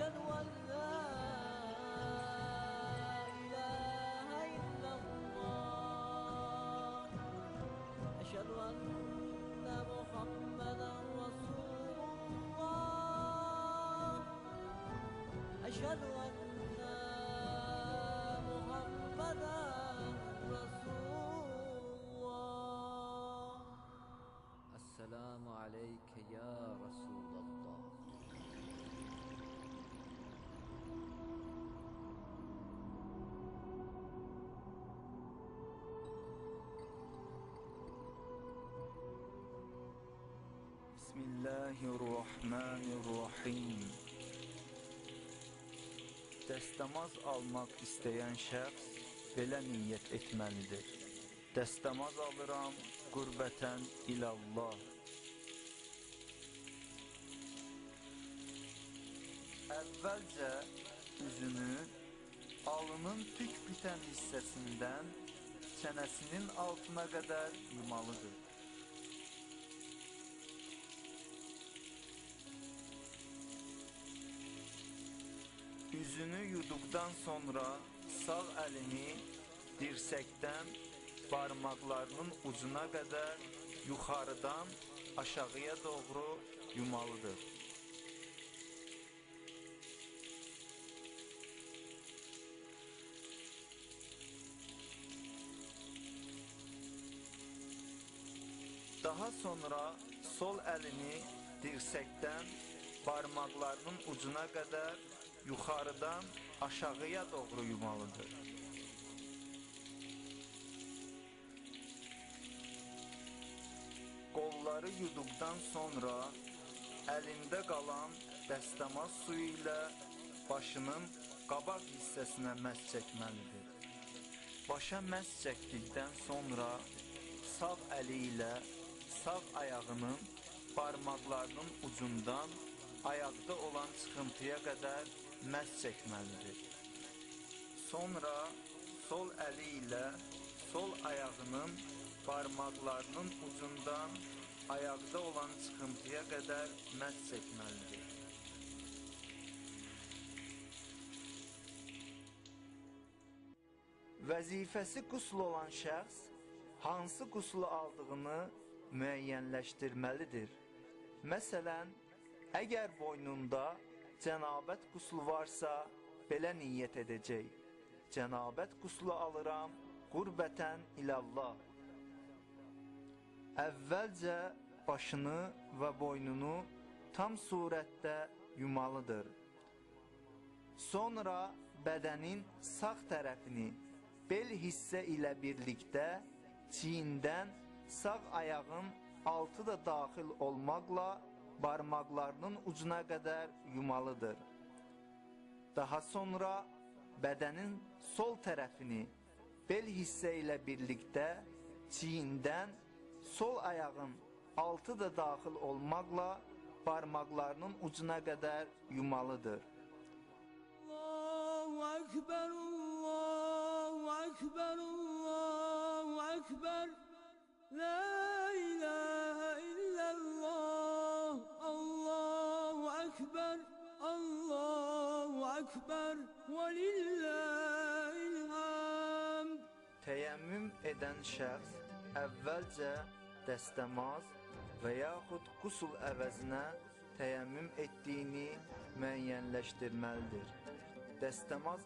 واشهد أن لا إله إلا الله. أشهد أن محمدا رسول الله. أشهد أن Bismillahirrahmanirrahim. Dəstəmaz almaq istəyən şəxs belə niyyət etməlidir. Dəstəmaz alıram qurbətən ilallah. Əvvəlcə üzünü alının tük bitən hissəsindən çənəsinin altına qədər yumalıdır. Üzünü yuduqdan sonra sağ əlini dirsəkdən barmaqlarının ucuna qədər yuxarıdan aşağıya doğru yumalıdır. Daha sonra sol əlini dirsəkdən barmaqlarının ucuna qədər yuxarıdan aşağıya doğru yumalıdır. Qolları yuduqdan sonra əlində qalan dəstəmaz suyu ilə başının qabaq hissəsinə məs çəkməlidir. Başa məs çəkdikdən sonra sağ əli ilə sağ ayağının barmaqlarının ucundan ayaqda olan çıxıntıya qədər məs çəkməlidir. Sonra sol əli ilə sol ayağının barmaqlarının ucundan ayaqda olan çıxıntıya qədər məs çəkməlidir. Vəzifəsi qusl olan şəxs hansı quslu aldığını müəyyənləşdirməlidir. Məsələn, əgər boynunda cənabət quslu varsa, belə niyyət edəcək. Cənabət quslu alıram qurbətən ilallah. Əvvəlcə başını və boynunu tam surətdə yumalıdır. Sonra bədənin sağ tərəfini bel hissə ilə birlikdə çiyindən sağ ayağın altı da daxil olmaqla barmaqlarının ucuna qədər yumalıdır. Daha sonra bədənin sol tərəfini bel hissə ilə birlikdə çiyindən sol ayağın altı da daxil olmaqla barmaqlarının ucuna qədər yumalıdır. Allahu Ekber, Allahu Ekber, Allahu Ekber, La Ekber ve lillahilhamd. Teyemmüm eden şəxs əvvəlcə dəstəmaz və yaxud qusul əvəzinə teyemmüm etdiyini müəyyənləşdirməlidir. Dəstəmaz